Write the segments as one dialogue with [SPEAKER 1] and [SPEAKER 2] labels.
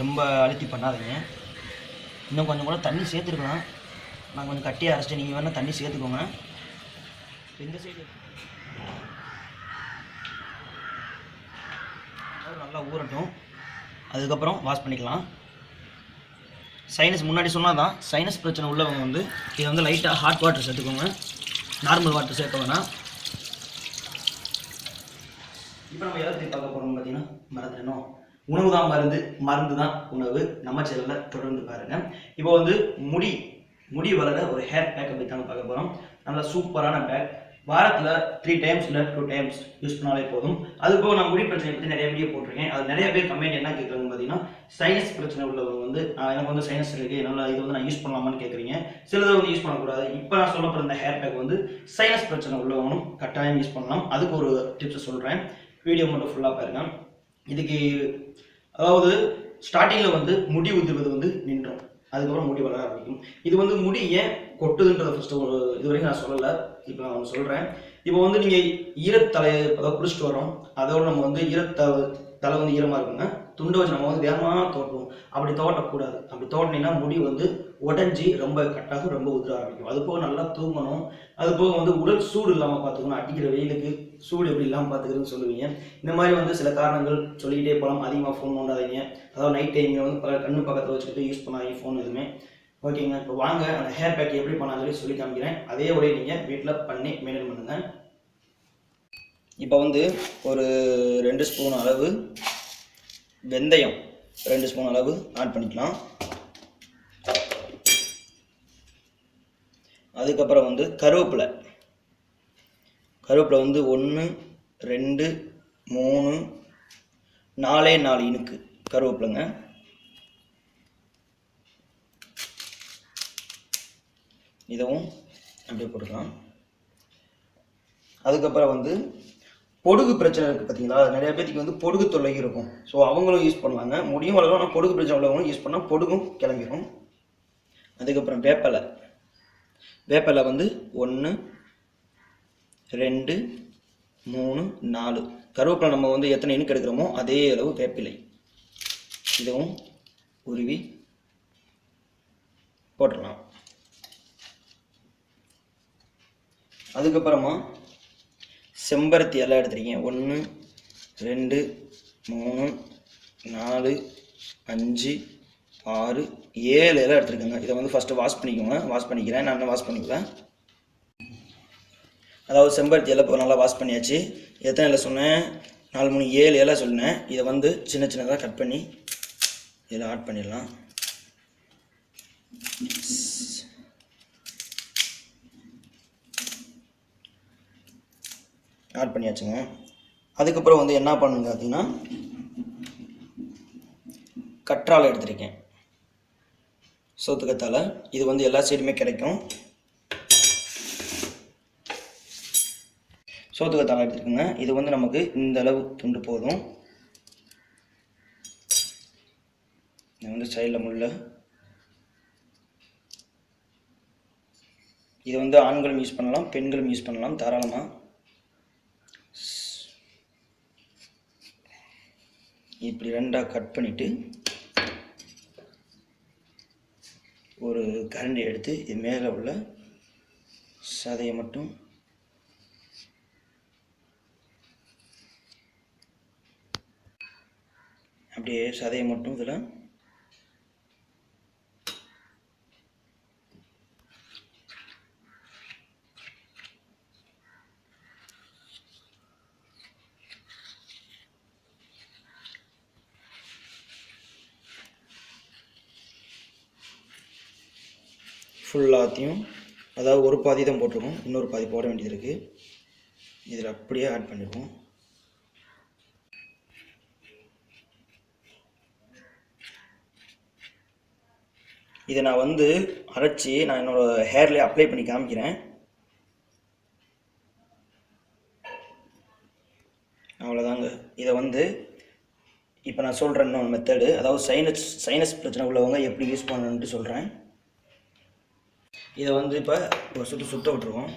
[SPEAKER 1] ரொம்ப அழுத்தி பண்ணாதீங்க. இன்னும் கொஞ்சம் கூட தண்ணி சேர்த்துருக்கலாம். நான் கொஞ்சம் கட்டியாக அரைச்சிட்டு நீங்கள் வேணால் தண்ணி சேர்த்துக்கோங்க. எந்த இந்த சைடு நல்லா ஊறட்டும். அதுக்கப்புறம் வாஷ் பண்ணிக்கலாம். சைனஸ் முன்னாடி சொன்னால் தான் சைனஸ் பிரச்சனை உள்ளவங்க வந்து இதை வந்து லைட்டாக ஹாட் வாட்டர் சேர்த்துக்கோங்க. நார்மல் வாட்டர் சேர்க்க வேணாம். இப்போ நம்ம எதை பார்க்க போகிறோம் பார்த்தீங்கன்னா மறந்துடணும். உணவு தான் மருந்து மருந்து தான் உணவு. நம்ம சேனலில் தொடர்ந்து பாருங்க. இப்போ வந்து முடி முடி வளர ஒரு ஹேர் பேக் அப்படி தான் பார்க்க போகிறோம் நல்ல சூப்பரான பேக் வாரத்தில் த்ரீ டைம்ஸ் இல்லை டூ டைம்ஸ் யூஸ் பண்ணாலே போதும். அது போக நான் முடி பிரச்சனை பற்றி நிறைய வீடியோ போட்டிருக்கேன். அது நிறைய பேர் கமெண்ட் என்ன கேட்குறாங்க பார்த்தீங்கன்னா சைனஸ் பிரச்சனை உள்ளவங்க வந்து எனக்கு வந்து சைனஸ் இருக்குது என்னால் இது வந்து நான் யூஸ் பண்ணலாமான்னு கேட்குறீங்க சிலதை வந்து யூஸ் பண்ணக்கூடாது. இப்போ நான் சொல்ல போகிற இந்த ஹேர் பேக் வந்து சைனஸ் பிரச்சனை உள்ளவங்களும் கட்டாயம் யூஸ் பண்ணலாம். அதுக்கு ஒரு டிப்ஸ் சொல்கிறேன் வீடியோ மட்டும் ஃபுல்லாக பாருங்கள் இதுக்கு அதாவது ஸ்டார்டிங்கில் வந்து முடி உதிர்வது வந்து நின்றோம். அதுக்கப்புறம் முடி வளர ஆரம்பிக்கும். இது வந்து முடி ஏன் கொட்டுதுன்றதை ஃபஸ்ட்டு ஒரு இது வரைக்கும் நான் சொல்லலை. இப்போ நான் ஒன்று சொல்கிறேன் இப்போ வந்து நீங்கள் ஈரத்தலை அதாவது குளிச்சுட்டு வரோம் அதோட நம்ம வந்து ஈரத்தலை தலை வந்து ஈரமாக இருக்குங்க துண்டை வச்சு நம்ம வந்து வேகமாக தோட்டுவோம். அப்படி தோட்டக்கூடாது. அப்படி தோட்டினீங்கன்னா முடி வந்து உடஞ்சி ரொம்ப கட்டாக ரொம்ப உதிர ஆரம்பிக்கும். அது போக நல்லா தூங்கணும். அது போக வந்து உடல் சூடு இல்லாமல் பார்த்துக்கணும். அடிக்கிற வெயிலுக்கு சூடு எப்படி இல்லாமல் பார்த்துக்கிறதுன்னு சொல்லுவீங்க. இந்த மாதிரி வந்து சில காரணங்கள் சொல்லிக்கிட்டே போகலாம். அதிகமாக ஃபோன் பண்ணாதீங்க அதாவது நைட் டைமில் வந்து பல கண்ணு பக்கத்தில் வச்சுக்கிட்டு யூஸ் பண்ணாதீங்க ஃபோன் எதுவுமே. ஓகேங்க இப்போ வாங்க. அந்த ஹேர் பேக் எப்படி பண்ணாலும் சொல்லி சொல்லி காமிக்கிறேன். அதே உடைய நீங்கள் வீட்டில் பண்ணி மெயின்டைன் பண்ணுங்கள் இப்போ வந்து ஒரு ரெண்டு ஸ்பூன் அளவு வெந்தயம் ரெண்டு ஸ்பூன் அளவு ஆட் பண்ணிக்கலாம். அதுக்கப்புறம் வந்து கருவேப்பிலை. கருவேப்பிலை வந்து ஒன்று ரெண்டு மூணு நாலே நாலு இனுக்கு கருவேப்பிலைங்க. இதுவும் அப்படியே போட்டுக்கலாம். அதுக்கப்புறம் வந்து பொடுகு பிரச்சனை இருக்குது பார்த்தீங்களா நிறைய பேத்துக்கு வந்து பொடுகு தொல்லை இருக்கும். ஸோ அவங்களும் யூஸ் பண்ணுவாங்க முடியும் வளரும் ஆனால் பொடுகு பிரச்சனை உள்ளவங்களும் யூஸ் பண்ணால் பொடுகும் கிளம்பிடும் அதுக்கப்புறம் வேப்பலை. வேப்பலை வந்து ஒன்று ரெண்டு மூணு நாலு. கருவேப்பிலை நம்ம வந்து எத்தனை இனுக்கு எடுக்கிறோமோ அதே அளவு வேப்பிலை. இதுவும் உருவி போட்டுடலாம். அதுக்கப்புறமா செம்பருத்தி எல்லாம் எடுத்துருக்கீங்க. ஒன்று ரெண்டு மூணு நாலு அஞ்சு ஆறு ஏழு எல்லாம் எடுத்துருக்கேங்க. இதை வந்து ஃபஸ்ட்டு வாஷ் பண்ணிக்கோங்க. வாஷ் பண்ணிக்கிறேன். நான் வாஷ் பண்ணிக்கிறேன் அதாவது செம்பருத்தி இலை இப்போ நல்லா வாஷ் பண்ணியாச்சு. எத்தனை இலை சொன்னேன்? நாலு மூணு ஏழு இலை சொன்னேன். இதை வந்து சின்ன சின்னதாக கட் பண்ணி இதில் ஆட் பண்ணிடலாம். ஆட் பண்ணியாச்சுங்க. அதுக்கப்புறம் வந்து என்ன பண்ணுங்க பார்த்தீங்கன்னா கற்றாழை எடுத்திருக்கேன். சோத்துக்கத்தாழை இது வந்து எல்லா சைடுமே கிடைக்கும். சோத்துக்கத்தாழை எடுத்துருக்குங்க. இது வந்து நமக்கு இந்த அளவு துண்டு போதும். இது வந்து சைடில் முள்ள. இது வந்து ஆண்களும் யூஸ் பண்ணலாம் பெண்களும் யூஸ் பண்ணலாம் தாராளமாக இப்படி ரெண்டாக கட் பண்ணிவிட்டு ஒரு கரண்டி எடுத்து இது மேலே உள்ள சதையை மட்டும் அப்படியே சதையை மட்டும் இதில் ஃபுல்லாத்தையும் அதாவது ஒரு பாதி தான் போட்டிருக்கோம். இன்னொரு பாதி போட வேண்டியது இருக்குது இதில் அப்படியே ஆட் பண்ணிடுவோம். இதை நான் வந்து அரைச்சி நான் என்னோடய ஹேர்லேயே அப்ளை பண்ணி காமிக்கிறேன். அவ்வளோதாங்க இதை வந்து இப்போ நான் சொல்கிறேன் இன்னொரு மெத்தடு அதாவது சைனஸ் சைனஸ் பிரச்சனை உள்ளவங்க எப்படி யூஸ் பண்ணணுன்ட்டு சொல்கிறேன் இதை வந்து இப்போ ஒரு சுற்று சுற்ற விட்டுருவோம்.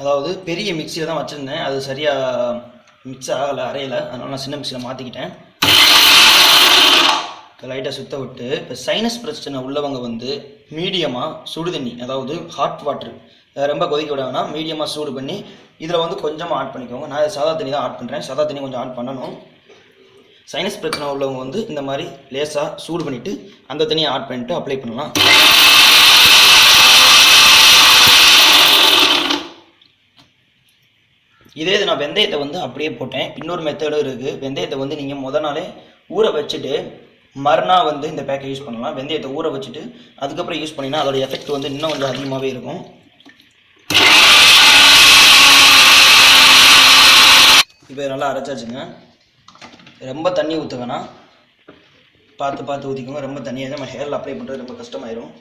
[SPEAKER 1] அதாவது பெரிய மிக்சியில் தான் வச்சுருந்தேன். அது சரியாக மிக்ஸ் ஆகலை அரையலை. அதனால் நான் சின்ன மிக்சியில் மாற்றிக்கிட்டேன் லைட்டாக சுத்த விட்டு இப்போ சைனஸ் பிரச்சனை உள்ளவங்க வந்து மீடியமாக சுடு தண்ணி அதாவது ஹாட் வாட்டர் ரொம்ப கொதிக்க விட வேணாம் மீடியமாக சூடு பண்ணி இதில் வந்து கொஞ்சமாக ஆட் பண்ணிக்கோங்க. நான் சாதா தண்ணி தான் ஆட் பண்ணுறேன் சாதா தண்ணி கொஞ்சம் ஆட் பண்ணணும். சைனஸ் பிரச்சனை உள்ளவங்க வந்து இந்த மாதிரி லேசாக சூடு பண்ணிவிட்டு அந்த தண்ணியை ஆட் பண்ணிட்டு அப்ளை பண்ணலாம். இதே இது நான் வெந்தயத்தை வந்து அப்படியே போட்டேன். இன்னொரு மெத்தடும் இருக்குது வெந்தயத்தை வந்து நீங்கள் முத நாளே ஊற வச்சுட்டு மறுநாள் வந்து இந்த பேக்கை யூஸ் பண்ணலாம். வெந்தயத்தை ஊற வச்சுட்டு அதுக்கப்புறம் யூஸ் பண்ணினா அதோட எஃபெக்ட் வந்து இன்னும் கொஞ்சம் அதிகமாகவே இருக்கும். இப்போ நல்லா அரைச்சாச்சுங்க. ரொம்ப தண்ணி ஊற்ற வேணாம். பார்த்து பார்த்து ஊற்றிக்கோங்க ரொம்ப தண்ணியாக நம்ம ஹேரில் அப்ளை பண்ணுறது ரொம்ப கஷ்டமாயிரும்.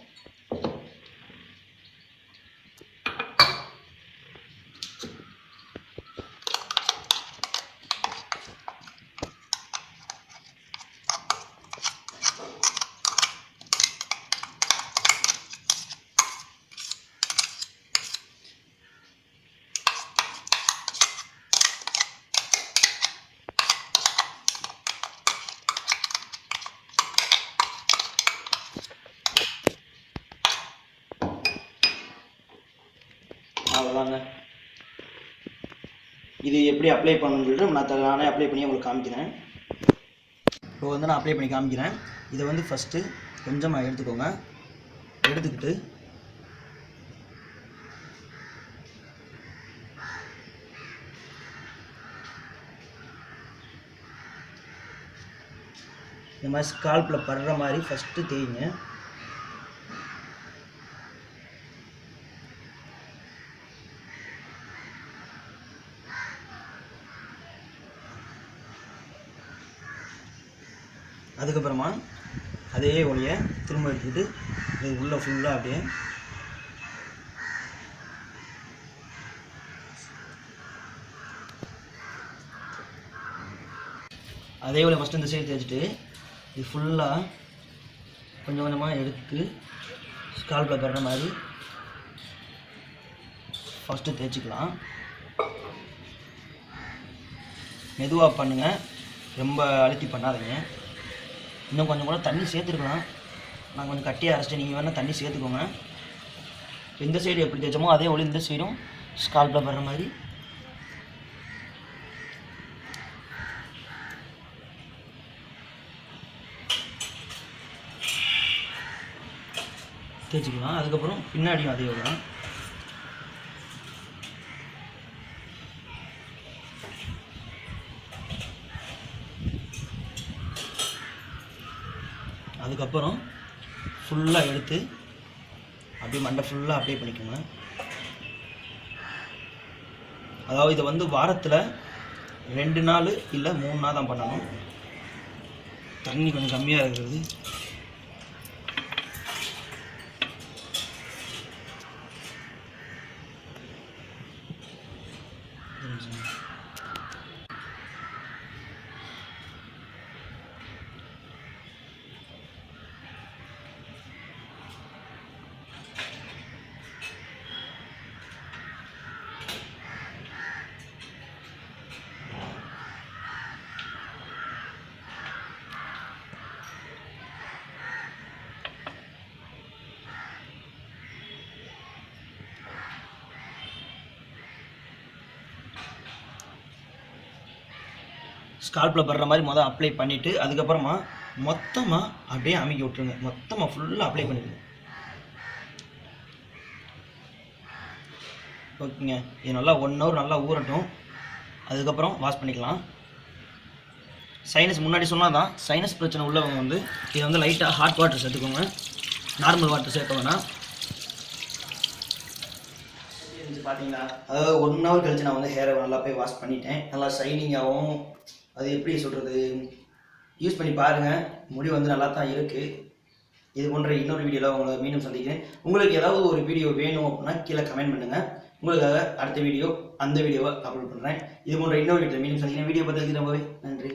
[SPEAKER 1] அவ்வளோதாங்க இது எப்படி அப்ளை பண்ணணும்னு சொல்லிட்டு நான் நானே அப்ளை பண்ணி உங்களுக்கு காமிக்கிறேன். இப்போ வந்து நான் அப்ளை பண்ணி காமிக்கிறேன். இதை வந்து ஃபஸ்ட்டு கொஞ்சமாக எடுத்துக்கோங்க. எடுத்துக்கிட்டு இந்த மாதிரி ஸ்கால்பில் படுற மாதிரி ஃபஸ்ட்டு தேய்ங்க. அதுக்கப்புறமா அதே ஒளியை திரும்ப எடுத்துக்கிட்டு இது உள்ளே ஃபுல்லாக அப்படியே அதே ஒளி ஃபஸ்ட்டு இந்த சைடு தேய்ச்சிட்டு இது ஃபுல்லாக கொஞ்சம் கொஞ்சமாக எடுத்து ஸ்கால்பில் பெற மாதிரி ஃபஸ்ட்டு தேய்ச்சிக்கலாம். மெதுவாக பண்ணுங்கள் ரொம்ப அழுத்தி பண்ணாதீங்க. இன்னும் கொஞ்சம் கூட தண்ணி சேர்த்துருக்கலாம். நான் கொஞ்சம் கட்டியாக அரைச்சிட்டு நீங்கள் வேணால் தண்ணி சேர்த்துக்கோங்க. எந்த இந்த சைடு எப்படி தேய்ச்சோமோ அதே ஒளி இந்த சைடும் ஸ்கால்பில் வர்ற மாதிரி. தேய்ச்சிக்கலாம். அதுக்கப்புறம் பின்னாடியும் அதே தான் அதுக்கப்புறம் ஃபுல்லாக எடுத்து அப்படியே மண்டை ஃபுல்லாக அப்ளை பண்ணிக்கோங்க. அதாவது இதை வந்து வாரத்தில் ரெண்டு நாள் இல்லை மூணு நாள் தான் பண்ணணும். தண்ணி கொஞ்சம் கம்மியாக இருக்கிறது ஒரு நிமிஷம். ஸ்கால்பில் படுற மாதிரி மொதல் அப்ளை பண்ணிவிட்டு அதுக்கப்புறமா மொத்தமாக அப்படியே அமைக்க விட்ருங்க மொத்தமாக ஃபுல்லாக அப்ளை பண்ணிடுங்க. ஓகேங்க இது நல்லா ஒன் ஹவர் நல்லா ஊறட்டும். அதுக்கப்புறம் வாஷ் பண்ணிக்கலாம். சைனஸ் முன்னாடி சொன்னால் தான் சைனஸ் பிரச்சனை உள்ளவங்க வந்து இதை வந்து லைட்டாக ஹாட் வாட்டர் சேர்த்துக்கோங்க. நார்மல் வாட்டர் சேர்க்க வேணாம். பார்த்தீங்களா அதாவது ஒன் ஹவர் கழிச்சு நான் வந்து ஹேரை நல்லா போய் வாஷ் பண்ணிட்டேன். நல்லா ஷைனிங்காகவும் அது எப்படி சொல்கிறது யூஸ் பண்ணி பாருங்கள் முடி வந்து நல்லா தான் இருக்குது இது போன்ற இன்னொரு வீடியோவில் உங்களை மீண்டும் சந்திக்கிறேன். உங்களுக்கு ஏதாவது ஒரு வீடியோ வேணும் அப்படின்னா கீழே கமெண்ட் பண்ணுங்கள் உங்களுக்காக அடுத்த வீடியோ அந்த வீடியோவை அப்லோட் பண்ணுறேன் இது போன்ற இன்னொரு வீட்டில் மீண்டும் சந்திக்கிறேன். வீடியோ பார்த்துக்கு ரொம்பவே நன்றி.